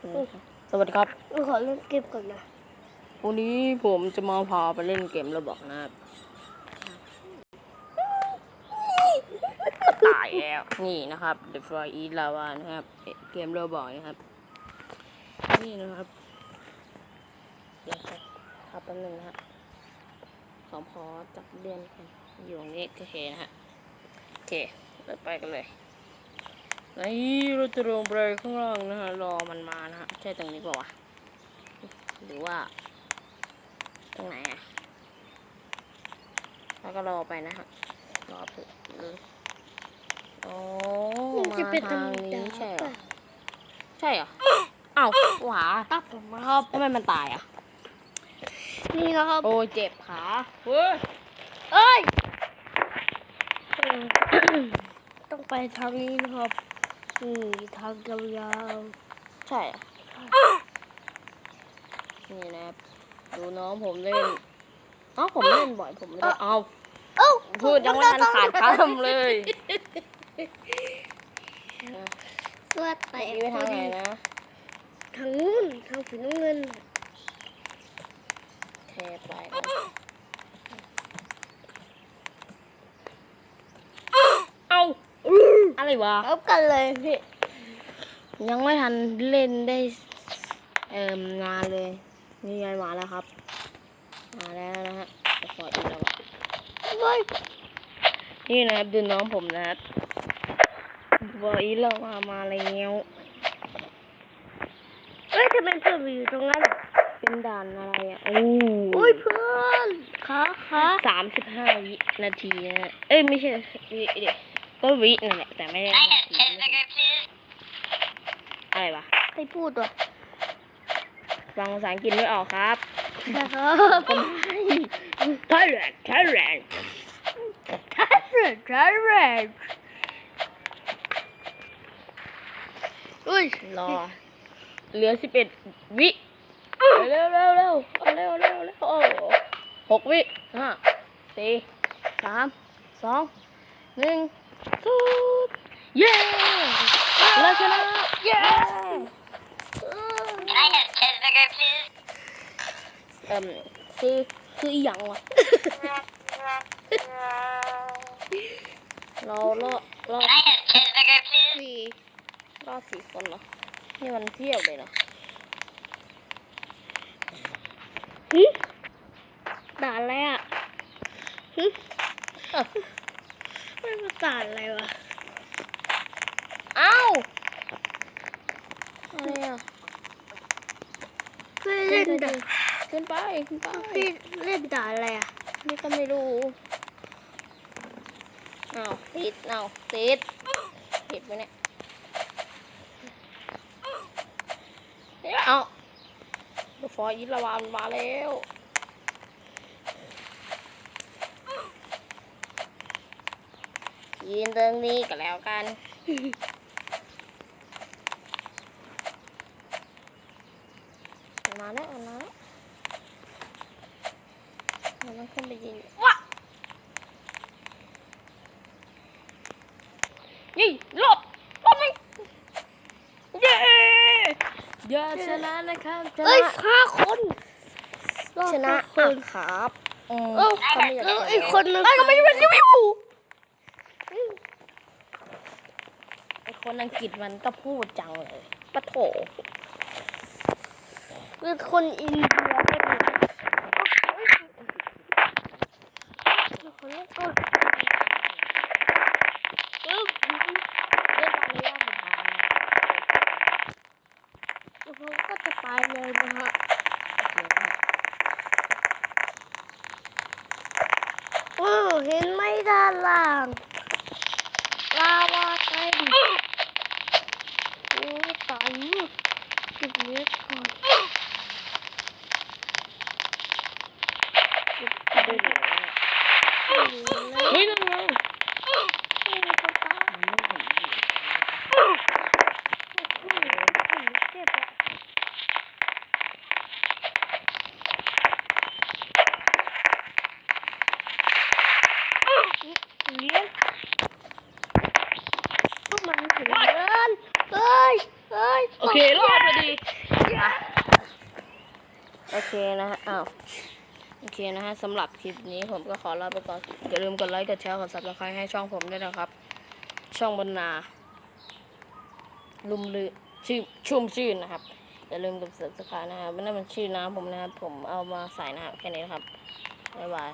สวัสดีครับขอเล่นเกมก่อนนะวันนี้ผมจะมาพาไปเล่นเกมระบอกนะครับตายแล้วนี่นะครับ The Fly Eat Lava นะครับ เกมระบอกนะครับ นี่นะครับเดี๋ยวครับครับแป๊บนึงนะครับขอพอจับเดือนกันอยู่ตรงนี้โอเคนะฮะโอเคเราไปกันเลย นี่เราจะลงไปข้างล่างนะฮะรอมันมานะฮะใช่ตรงนี้เปล่าวะหรือว่า ตรงไหนอะแล้วก็รอไปนะฮะรอเพื่อเลยโอ้มันมาจะเป็นธรทารงมนี้ดาใช่เหรอป่ะใช่เหรออ้าวหวาครับผมครับทำไมมันตายอะ นี่นะครับโอ้ยเจ็บขาเฮ้ยเอ้ยเออต้องไปทางนี้นะครับ นี่ทางยาวใช่เหรอนี่นะครับดูน้องผมเล่นน้องผมเล่นบ่อยผมไม่ได้เอาๆเอ้าพูดยังไม่ทันขาดคำเลยตัวแตเมื่กอกี้ไปทางไหนนะทางนู้นทางสีน้ำเงินแค่ไปนะเอา อะไรวะเอากันเลยพี่ ยังไม่ทันเล่นได้ เอ่มงานเลย นี่ไงมาแล้วครับ มาแล้วนะฮะจะขออีกแล้วอะเฮ้ยนี่นะครับดูน้องผมนะครับบอยเรามามาแล้วเอ้ยทำไมเพื่อนไปอยู่ตรงนั้นเป็นด่านอะไรอะโอ้อุ้ยเพื่อนขาขาสามสิบห้าวินาทีนะฮะเอ้ยไม่ใช่วิเดี๋ยว ก็วินั่นแหละแต่ไม่ได้นาทีอะไรวะใครพูดวะฟังภาษาอังกฤษไม่ออกครับนะครับไทยแลนด์ไทยแลนด์ใช่เลยใช่เลยอุ้ยรอเหลือสิบเอ็ดวิเร็วเร็วเร็วเอาเร็วเร็วเร็วโอ้โหหกวิห้าสี่สามสองหนึ่ง ศูนย์เย้เราชนะเย้ Can I have cheeseburger, please? เอ่มคือคืออีหยังวะเราล่อล่อ Can I have cheeseburger, please? สี่ล่อสี่คนเหรอนี่มันเที่ยวเลยเนาะหึด่าอะไรอะหึ เอ้าไม่มาด่าอะไรวะ เอ้าอะไรอะไม่เล่นด่าขึ้นไปขึ้นไปพี่เล่นด่าอะไรอะ นี่ก็ไม่รู้เอาติดเอาติดติดไปเนี่ยเดี๋ยวเอาเดฟอยอิลาวานมาแล้ว ยืนตรงนี้ก็แล้วกันมันมาแล้วมันมาแล้วมันต้องขึ้นไปยิงวะนี่หลบหลบไม่เย้เย้ชนะนะครับชเอ้ยนะห้าคนรอดชนะห้าคอะนครับอืมเอ้าก็ไม่อยากแล้วจะไอ้คนนึง ไอ้ก็ไม่ได้เป็นรีวิวไอ้ คนอังกฤษมันก็พูดจังเลยปะโถเป็นคนอินเดียไม่เป็นคนเล่นก็ปึ๊บเล่นตอนนี้รอบสุดท้ายแล้วผมก็จะไปเลยนะฮะโอ้เห็นไหมด้านล่างลาวาเต็มโอ้ ตายมืดเก็บ เล็กก่อนเก็บเล็กก่อนเฮ้ยนั่นไงไม่มีคนตายมันไม่เห็นอยู่เก็บอะเลี้ยงพวกมันถึงเดินเฮ้ยเฮ้ยไปเครอดพอดีอะโอเคนะฮะอ้าวโอเคนะฮะสำหรับคลิปนี้ผมก็ขอลาไปก่อนอย่าลืมกดไลค์กดแชร์กด subscribe ให้ช่องผมด้วยนะครับ ช่องบรรณาลุมลือชื่อชุ่มชื่นนะครับอย่าลืมกด subscribe นะครับนั่นมันชื่อน้ำผมนะครับผมเอามาใส่นะครับแค่นี้นะครับบ๊ายบาย